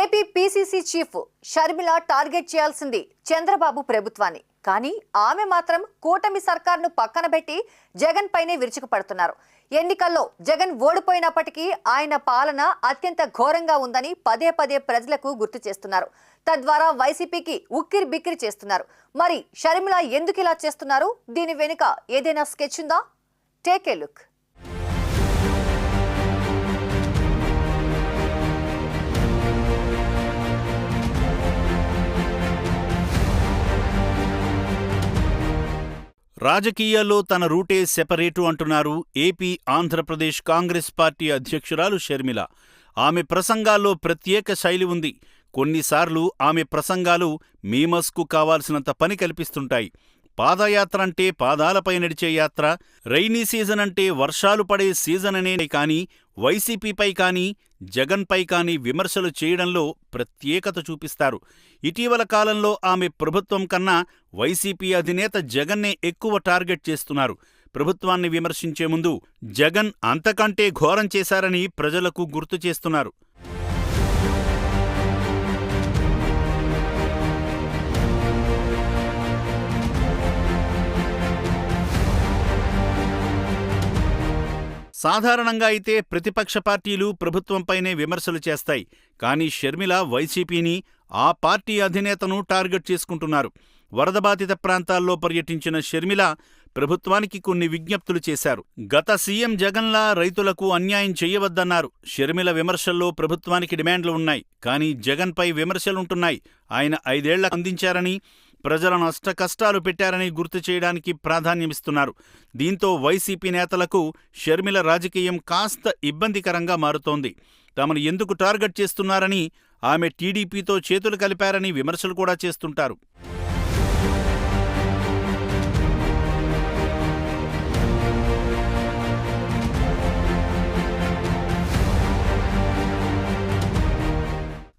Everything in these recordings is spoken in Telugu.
AP PCC chief Sharmila target చేయాల్సింది చంద్రబాబు ప్రభుత్వాన్ని. కానీ ఆమె మాత్రం కూటమి సర్కార్ను పక్కన పెట్టి జగన్ పైనే విరుచుకుపడుతున్నారు. ఎన్నికల్లో జగన్ ఓడిపోయినప్పటికీ ఆయన పాలన అత్యంత ఘోరంగా ఉందని పదే పదే ప్రజలకు గుర్తు చేస్తున్నారు. తద్వారా వైసీపీకి ఉక్కిరి బిక్కిరి చేస్తున్నారు. మరి షర్మిల ఎందుకు ఇలా చేస్తున్నారు? దీని వెనుక ఏదైనా స్కెచ్ ఉందా? Take a look. రాజకీయాల్లో తన రూటే సెపరేటు అంటున్నారు ఏపీ ఆంధ్రప్రదేశ్ కాంగ్రెస్ పార్టీ అధ్యక్షురాలు షర్మిల. ఆమె ప్రసంగాల్లో ప్రత్యేక శైలి ఉంది. కొన్నిసార్లు ఆమె ప్రసంగాలు మీమస్కు కావాల్సినంత పని కల్పిస్తుంటాయి. పాదయాత్ర అంటే పాదాలపై నడిచే యాత్ర రైనీ సీజన్ అంటే వర్షాలు పడే సీజన్ అనే కానీ వైసీపీపై కానీ జగన్పై కానీ విమర్శలు చేయడంలో ప్రత్యేకత చూపిస్తారు. ఇటీవల కాలంలో ఆమె ప్రభుత్వం కన్నా వైసీపీ అధినేత జగన్నే ఎక్కువ టార్గెట్ చేస్తున్నారు. ప్రభుత్వాన్ని విమర్శించే ముందు జగన్ అంతకంటే ఘోరం చేశారని ప్రజలకు గుర్తు చేస్తున్నారు. సాధారణంగా అయితే ప్రతిపక్ష పార్టీలు ప్రభుత్వంపైనే విమర్శలు చేస్తాయి. కానీ షర్మిల వైసీపీని ఆ పార్టీ అధినేతను టార్గెట్ చేసుకుంటున్నారు. వరద బాధిత ప్రాంతాల్లో పర్యటించిన షర్మిల ప్రభుత్వానికి కొన్ని విజ్ఞప్తులు చేశారు. గత సీఎం జగన్లా రైతులకు అన్యాయం చేయవద్దన్నారు. షర్మిల విమర్శల్లో ప్రభుత్వానికి డిమాండ్లు ఉన్నాయి. కానీ జగన్పై విమర్శలుంటున్నాయి. ఆయన ఐదేళ్ళ అందించారని ప్రజలను అష్టకష్టాలు పెట్టారని గుర్తు చేయడానికి ప్రాధాన్యమిస్తున్నారు. దీంతో వైసీపీ నేతలకు షర్మిల రాజకీయం కాస్త ఇబ్బందికరంగా మారుతోంది. తమను ఎందుకు టార్గెట్ చేస్తున్నారని ఆమె టీడీపీతో చేతులు కలిపారని విమర్శలు కూడా చేస్తుంటారు.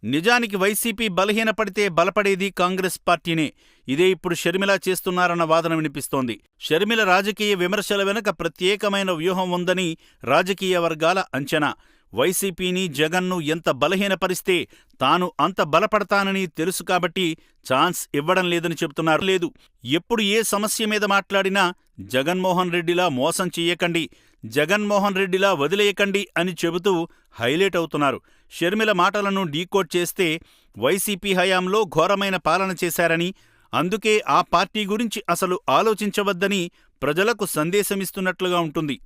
నిజానికి వైసీపీ బలహీనపడితే బలపడేది కాంగ్రెస్ పార్టీనే. ఇదే ఇప్పుడు షర్మిల చేస్తున్నారన్న వాదన వినిపిస్తోంది. షర్మిల రాజకీయ విమర్శల వెనుక ప్రత్యేకమైన వ్యూహం ఉందని రాజకీయ వర్గాల అంచనా. వైసీపీని జగన్ను ఎంత బలహీనపరిస్తే తాను అంత బలపడతానని తెలుసు కాబట్టి ఛాన్స్ ఇవ్వడం లేదని చెబుతున్నారు. లేదు. ఎప్పుడు ఏ సమస్య మీద మాట్లాడినా జగన్మోహన్ రెడ్డిలా మోసం చెయ్యకండి. జగన్మోహన్ రెడ్డిలా వదిలేయకండి అని చెబుతూ హైలైట్ అవుతున్నారు. షర్మిల మాటలను డీకోడ్ చేస్తే వైసీపీ హయాంలో ఘోరమైన పాలన చేశారని అందుకే ఆ పార్టీ గురించి అసలు ఆలోచించవద్దని ప్రజలకు సందేశమిస్తున్నట్లుగా ఉంటుంది.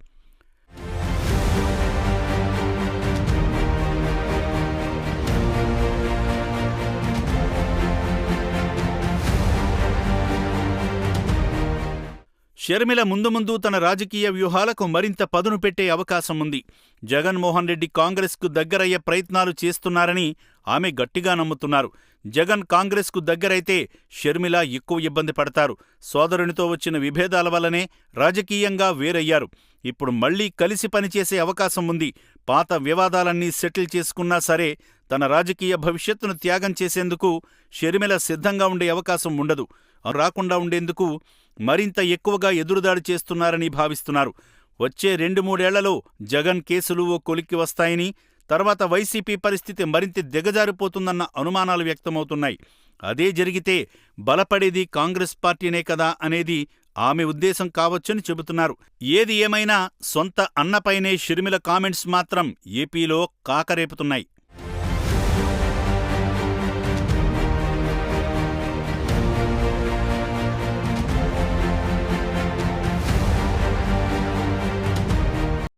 షర్మిల ముందు ముందు తన రాజకీయ వ్యూహాలకు మరింత పదును పెట్టే అవకాశం ఉంది. జగన్మోహన్ రెడ్డి కాంగ్రెస్కు దగ్గరయ్యే ప్రయత్నాలు చేస్తున్నారని ఆమె గట్టిగా నమ్ముతున్నారు. జగన్ కాంగ్రెస్కు దగ్గరైతే షర్మిల ఎక్కువ ఇబ్బంది పడతారు. సోదరునితో వచ్చిన విభేదాల వల్లనే రాజకీయంగా వేరయ్యారు. ఇప్పుడు మళ్ళీ కలిసి పనిచేసే అవకాశం ఉంది. పాత వివాదాలన్నీ సెటిల్ చేసుకున్నా సరే తన రాజకీయ భవిష్యత్తును త్యాగం చేసేందుకు షర్మిల సిద్ధంగా ఉండే అవకాశం ఉండదు. రాకుండా ఉండేందుకు మరింత ఎక్కువగా ఎదురుదాడి చేస్తున్నారని భావిస్తున్నారు. వచ్చే రెండు మూడేళ్ళలో జగన్ కేసులు ఓ కొలిక్కి వస్తాయని తర్వాత వైసీపీ పరిస్థితి మరింత దిగజారిపోతుందన్న అనుమానాలు వ్యక్తమవుతున్నాయి. అదే జరిగితే బలపడేది కాంగ్రెస్ పార్టీనే కదా అనేది ఆమె ఉద్దేశం కావచ్చని చెబుతున్నారు. ఏది ఏమైనా సొంత అన్నపైనే షర్మిల కామెంట్స్ మాత్రం ఏపీలో కాకరేపుతున్నాయి.